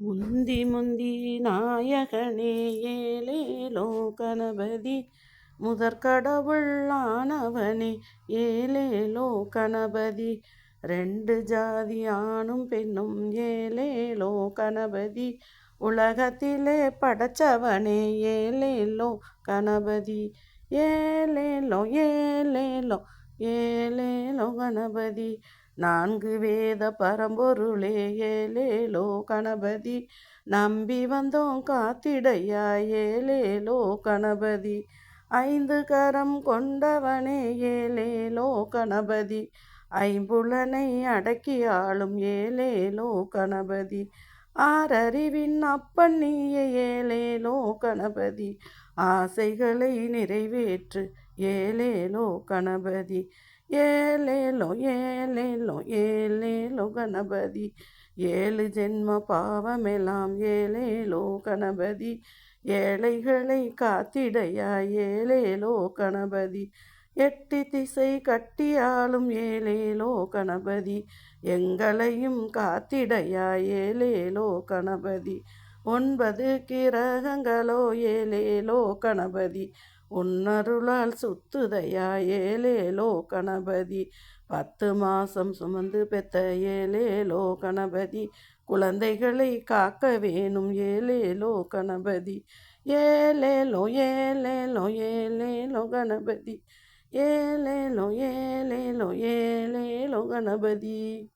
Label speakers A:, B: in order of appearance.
A: முந்தி முந்தி நாயகனே ஏலே கணபதி முதற்கடவுள் ஆனவனே ஏலேலோ கணபதி ரெண்டு ஜாதி ஆணும் பெண்ணும் ஏலே கணபதி உலகத்திலே படைச்சவனே ஏலேலோ கணபதி ஏலேலோ ஏலேலோ ஏலேலோ கணபதி நான்கு வேத பரம்பொருளே ஏலேலோ கணபதி. நம்பி வந்தோம் காத்திடையா ஏலேலோ கணபதி. ஐந்து கரம் கொண்டவனே ஏலேலோ கணபதி. ஐம்புலனை அடக்கி ஆளும் ஏலேலோ கணபதி. ஆறறிவின் அப்பன் ஏலேலோ கணபதி. ஆசைகளை நிறைவேற்று ஏலேலோ கணபதி. ஏலேலோ ஏலேலோ ஏலேலோ கணபதி. ஏழு ஜென்ம பாவமெல்லாம் ஏலேலோ கணபதி. ஏழைகளை காத்திடையா ஏலேலோ கணபதி. எட்டி திசை கட்டியாலும் ஏலேலோ கணபதி. எங்களையும் காத்திடையா ஏலேலோ கணபதி. ஒன்பது கிரகங்களோ ஏலேலோ கணபதி. உன்னருளால் சுத்துதையா ஏலேலோ கணபதி. பத்து மாசம் சுமந்து பெத்த ஏலேலோ கணபதி. குழந்தைகளை காக்க வேணும் ஏலேலோ கணபதி. ஏலேலோ ஏலேலோ ஏலேலோ கணபதி. ஏலேலோ ஏலேலோ ஏலேலோ கணபதி.